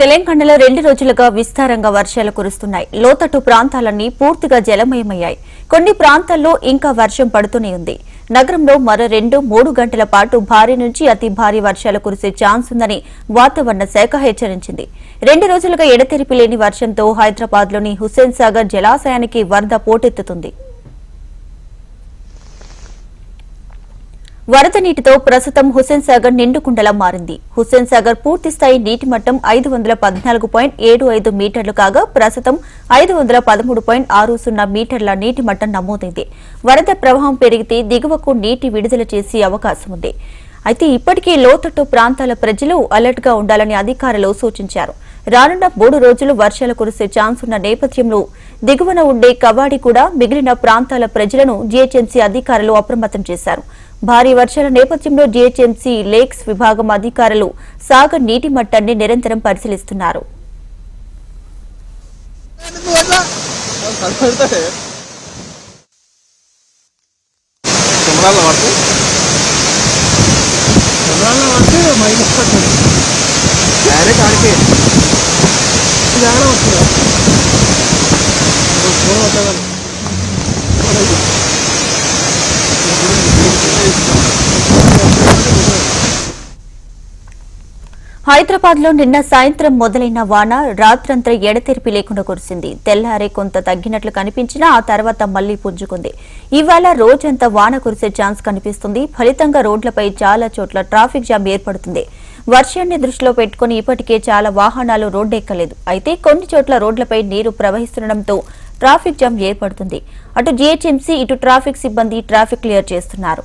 తెలంగాణలో రెండు రోజులుగా విస్తారంగా వర్షాలు కురుస్తున్నాయి. లోతట్టు ప్రాంతాలన్నీ పూర్తిగా జలమయమయ్యాయి. కొన్ని ప్రాంతాల్లో ఇంకా వర్షం పడుతూనే ఉంది. నగరంలో మరో రెండు మూడు గంటల పాటు భారీ నుంచి అతి భారీ వర్షాలు కురిసే ఛాన్స్ ఉందని వాతావరణ శాఖ హెచ్చరించింది. రెండు రోజులుగా ఎడతెరిపి లేని వర్షంతో హైదరాబాద్లోని హుస్సేన్ సాగర్ జలాశయానికి వరద పోటెత్తుతుంది. వరద నీటితో ప్రస్తుతం హుస్సేన్ సాగర్ నిండుకుండలా మారింది. హుస్సేన్ సాగర్ పూర్తి స్థాయి నీటి మట్టం ఐదు వందల పద్నాలుగు పాయింట్ ఏడు ఐదు మీటర్లు కాగా ప్రస్తుతం ఐదు వందల పదమూడు పాయింట్ ఆరు సున్నా మీటర్ల నీటి మట్టం నమోదైంది. వరద ప్రవాహం పెరిగితే దిగువకు నీటి విడుదల చేసే అవకాశం ఉంది. అయితే ఇప్పటికే లోతట్టు ప్రాంతాల ప్రజలు అలర్ట్గా ఉండాలని అధికారులు సూచించారు. రానున్న మూడు రోజులు వర్షాలు కురిసే ఛాన్స్ ఉన్న నేపథ్యంలో దిగువన ఉండే కవాడి కూడా మిగిలిన ప్రాంతాల ప్రజలను జీహెచ్ఎంసీ అధికారులు అప్రమత్తం చేశారు. భారీ వర్షాల నేపథ్యంలో జీహెచ్ఎంసీ లేక్స్ విభాగం అధికారులు సాగర్ నీటి మట్టాన్ని నిరంతరం పరిశీలిస్తున్నారు. కెమెరాలో పడితే. కెమెరాలో పడితే. మైనస్ పడుతుంది డైరెక్ట్ హైదరాబాద్లో నిన్న సాయంత్రం మొదలైన వాన రాత్రంతా ఎడతెరిపి లేకుండా కురిసింది. తెల్లారే కొంత తగ్గినట్లు కనిపించినా ఆ తర్వాత మళ్ళీ పుంజుకుంది. ఇవాళ రోజంతా వాన కురిసే ఛాన్స్ కనిపిస్తుంది. ఫలితంగా రోడ్లపై చాలా చోట్ల ట్రాఫిక్ జామ్ ఏర్పడుతుంది. వర్షాన్ని దృష్టిలో పెట్టుకుని ఇప్పటికే చాలా వాహనాలు రోడ్డెక్కలేదు. అయితే కొన్ని చోట్ల రోడ్లపై నీరు ప్రవహిస్తుండటంతో ట్రాఫిక్ జామ్ ఏర్పడుతుంది. అటు జీహెచ్ఎంసీ ఇటు ట్రాఫిక్ సిబ్బంది ట్రాఫిక్ క్లియర్ చేస్తున్నారు.